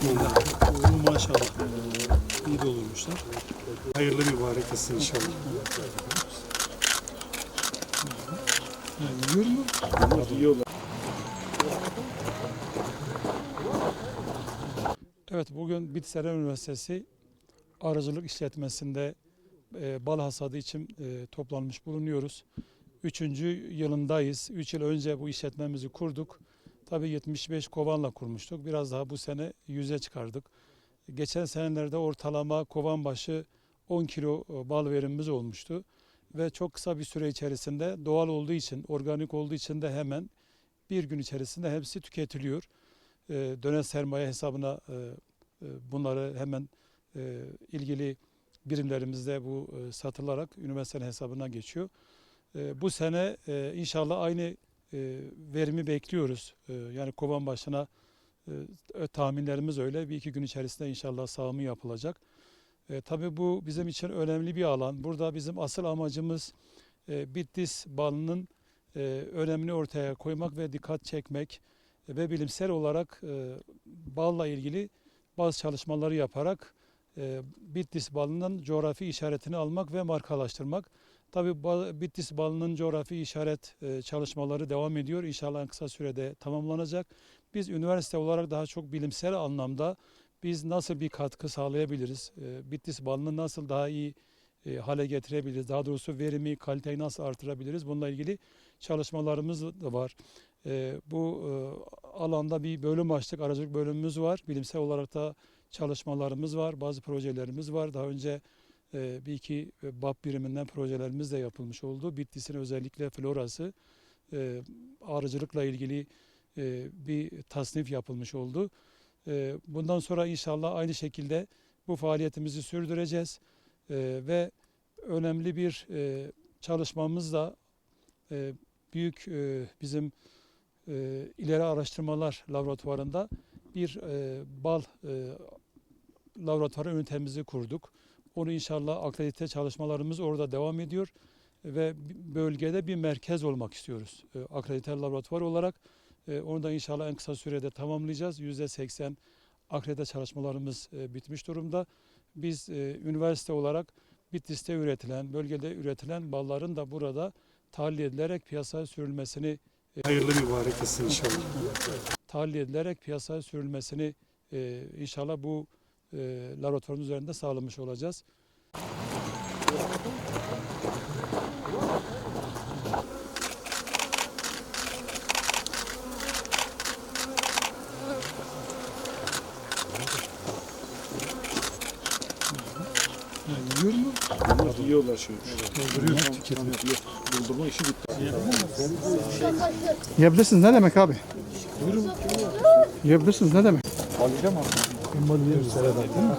Maşallah. İyi doldurmuşlar. Hayırlı mübarek etsin inşallah. Yani yiyor mu? Yiyorlar. Evet bugün Bitseren Üniversitesi arıcılık işletmesinde e, bal hasadı için e, toplanmış bulunuyoruz. Üçüncü yılındayız. Üç yıl önce bu işletmemizi kurduk. Tabii 75 kovanla kurmuştuk. Biraz daha bu sene 100'e çıkardık. Geçen senelerde ortalama kovan başı 10 kilo e, bal verimimiz olmuştu. Ve çok kısa bir süre içerisinde doğal olduğu için, organik olduğu için de hemen bir gün içerisinde hepsi tüketiliyor. E, döner sermaye hesabına e, e, bunları hemen e, ilgili birimlerimizde bu e, satılarak üniversitenin hesabına geçiyor. E, bu sene e, inşallah aynı verimi bekliyoruz. E, yani kovan başına e, tahminlerimiz öyle. Bir iki gün içerisinde inşallah sağımı yapılacak. E, tabii bu bizim için önemli bir alan. Burada bizim asıl amacımız e, Bitlis balının e, önemini ortaya koymak ve dikkat çekmek ve bilimsel olarak e, balla ilgili bazı çalışmaları yaparak e, Bitlis balının coğrafi işaretini almak ve markalaştırmak. Tabii ba- Bitlis balının coğrafi işaret e, çalışmaları devam ediyor. İnşallah kısa sürede tamamlanacak. Biz üniversite olarak daha çok bilimsel anlamda biz nasıl bir katkı sağlayabiliriz? E, Bitlis balını nasıl daha iyi e, hale getirebiliriz? Daha doğrusu verimi, kaliteyi nasıl artırabiliriz? Bununla ilgili çalışmalarımız da var. Bu alanda bir bölüm açtık. Aracılık bölümümüz var. Bilimsel olarak da çalışmalarımız var. Bazı projelerimiz var. Daha önce bir iki e, BAP biriminden projelerimiz de yapılmış oldu. Bitlis'in özellikle florası e, arıcılıkla ilgili e, bir tasnif yapılmış oldu. Bundan sonra inşallah aynı şekilde bu faaliyetimizi sürdüreceğiz. Ve önemli bir çalışmamız da büyük bizim ileri araştırmalar laboratuvarında bir bal laboratuvarı ünitemizi kurduk. Onu inşallah akredite çalışmalarımız orada devam ediyor ve bölgede bir merkez olmak istiyoruz. E, akredite laboratuvar olarak e, onu da inşallah en kısa sürede tamamlayacağız. %80 akredite çalışmalarımız e, bitmiş durumda. Biz üniversite olarak Bitlis'te üretilen, bölgede üretilen balların da burada tahlil edilerek piyasaya sürülmesini Hayırlı mübarek etsin inşallah. Tahlil edilerek piyasaya sürülmesini inşallah bu e, laboratuvarın üzerinde sağlamış olacağız. Yiyor mu? Bunlar yiyorlar şimdi. Dolduruyor, tüketiyor. Yok, Doldurma işi bitti. Yiyebilirsiniz ne demek abi? Yiyebilirsiniz ne demek? Alacağım abi. Olmadı değil mi? Seradan değil mi?